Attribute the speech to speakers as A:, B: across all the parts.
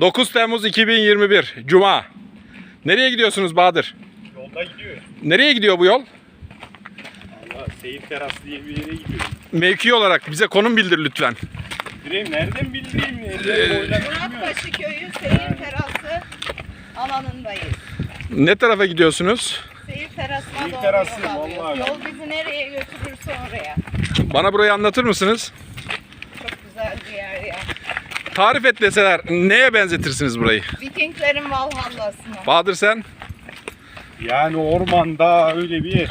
A: 9 Temmuz 2021 Cuma. Nereye gidiyorsunuz Bahadır?
B: Yolda gidiyor.
A: Nereye gidiyor bu yol?
B: Allah Seyit Teras diye bir yere gidiyor.
A: Mevki olarak bize konum bildir lütfen.
B: Direkt nereden bildireyim? Nereden bilmiyorum.
C: Muratbaşı köyü seyir terası alanındayız.
A: Ne tarafa gidiyorsunuz?
C: Seyir terasına
B: Seyir
C: doğru
B: terası,
C: yol alıyoruz.
B: vallahi.
C: Yol bizi nereye götürürse oraya.
A: Bana burayı anlatır mısınız?
C: Çok güzel bir yer ya.
A: Tarif et deseler neye benzetirsiniz burayı?
C: Vikinglerin Valhalla'sına.
A: Bahadır sen
B: Yani ormanda öyle bir yer.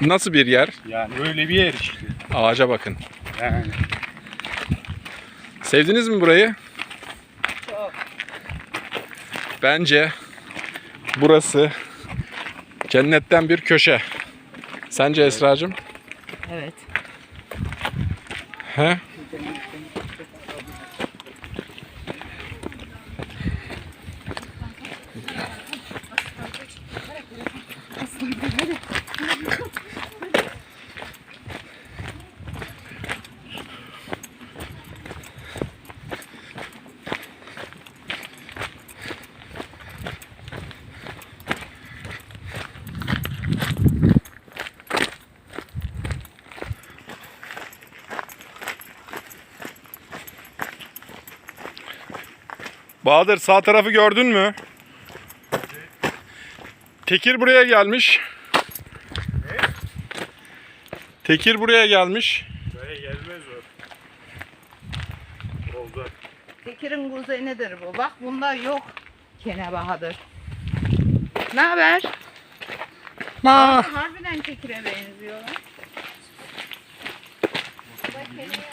A: nasıl bir yer?
B: Yani öyle bir yer işte.
A: Ağaca bakın.
B: Yani.
A: Sevdiniz mi burayı?
C: Çok.
A: Bence burası cennetten bir köşe. Sence Esra'cığım?
C: Evet.
A: He? Bahadır sağ tarafı gördün mü? Tekir buraya gelmiş. Ne? Tekir buraya gelmiş.
B: Buraya gelmez o. Oldu.
C: Tekir'in kuzenidir bu. Bak bunda yok Kene Bahadır. Ne haber?
A: Ma.
C: Harbiden Tekir'e benziyorlar. Bak Kene'ye.